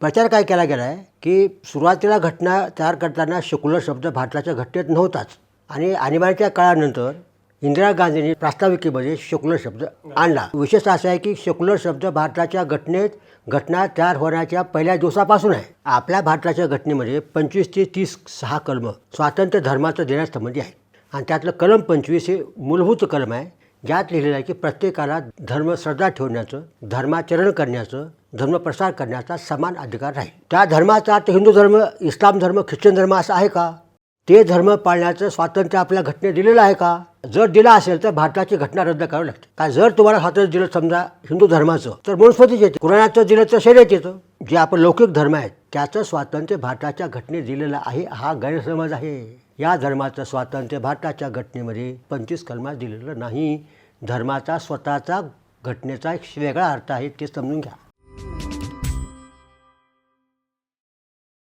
प्रचार काय केला गेला आहे की सुरुवातीला घटना तयार करताना शुक्ल शब्द भारताच्या घटनेत नव्हताच. आणि आणीबाणीच्या काळानंतर इंदिरा गांधींनी प्रास्ताविकेमध्ये शुक्ल शब्द आणला. विशेष असा आहे की शुक्ल शब्द भारताच्या घटनेत घटना तयार होण्याच्या पहिल्या दिवसापासून आहे. आपल्या भारताच्या घटनेमध्ये पंचवीस ते तीस सहा कलम स्वातंत्र्य धर्माचं देण्यासंबंधी आहे. आणि त्यातलं कलम पंचवीस हे मूलभूत कलम आहे. ज्यात लिहिलेलं आहे की प्रत्येकाला धर्म श्रद्धा ठेवण्याचं धर्माचरण करण्याचं धर्मप्रसार करण्याचा समान अधिकार राहील त्या धर्माचा अर्थ हिंदू धर्म इस्लाम धर्म ख्रिश्चन धर्म असा आहे का? ते धर्म पाळण्याचं स्वातंत्र्य आपल्या घटनेत दिलेलं आहे का? जर दिलं असेल तर भारताची घटना रद्द करावी लागते. काय जर तुम्हाला स्वातंत्र्य दिलं समजा हिंदू धर्माचं तर मनुस्मृतीच येते. कुराणाचं दिलं तर शर्यत येतं. जे आपण लौकिक धर्म आहेत त्याचं स्वातंत्र्य भारताच्या घटनेत दिलेलं आहे हा गैरसमज आहे. या धर्माचं स्वातंत्र्य भारताच्या घटनेमध्ये पंचवीस कलमात दिलेलं नाही. धर्माचा स्वतःचा घटनेचा एक वेगळा अर्थ आहे ते समजून घ्या.